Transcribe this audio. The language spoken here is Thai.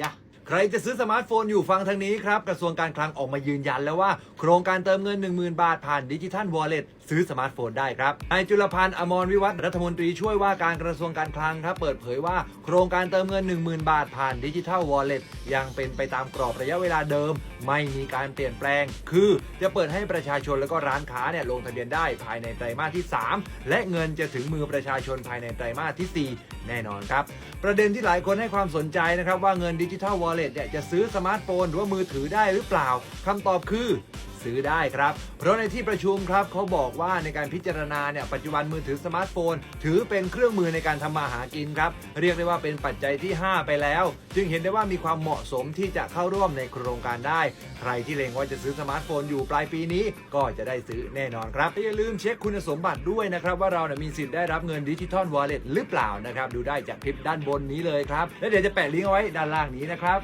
ยะ ใครจะซื้อสมาร์ทโฟนอยู่ฟังทางนี้ครับ กระทรวงการคลังออกมายืนยันแล้วว่า โครงการเติมเงิน 10,000 บาทผ่านดิจิทัลวอลเล็ตซื้อสมาร์ทโฟนได้ครับนายจุลพันธ์อมรวิวัฒน์รัฐมนตรีช่วยว่าการกระทรวงการคลังครับเปิดเผยว่า โครงการเติมเงิน 10,000 บาทผ่านดิจิทัลวอลเล็ตยังเป็นไปตามกรอบระยะเวลาเดิม ไม่มีการเปลี่ยนแปลง คือจะเปิดให้ประชาชนและก็ร้านค้าเนี่ยลงทะเบียนได้ภายในไตรมาสที่ 3 และเงินจะถึงมือประชาชนภายในไตรมาสที่ 4 แน่นอนครับ ประเด็นที่หลายคนให้ความสนใจนะครับว่าเงินดิจิทัลวอลเล็ตเนี่ยจะซื้อสมาร์ทโฟนหรือว่ามือถือได้หรือเปล่าคำตอบคือ ซื้อได้ครับ เพราะในที่ประชุมครับเขาบอกว่าในการพิจารณาเนี่ยปัจจุบันมือถือสมาร์ทโฟน ถือเป็นเครื่องมือในการทำมาหากินครับ เรียกได้ว่าเป็นปัจจัยที่ 5 ไปแล้ว จึงเห็นได้ว่ามีความเหมาะสมที่จะเข้าร่วมในโครงการได้ ใครที่เล็งว่าจะซื้อสมาร์ทโฟนอยู่ปลายปีนี้ ก็จะได้ซื้อแน่นอนครับอย่าลืมเช็คคุณสมบัติด้วยนะครับว่าเราเนี่ยมีสิทธิ์ได้รับเงินดิจิทัลวอลเล็ตหรือเปล่านะครับดูได้จากคลิปด้านบนนี้เลยครับและเดี๋ยวจะแปะลิงก์เอาไว้ด้านล่างนี้นะครับ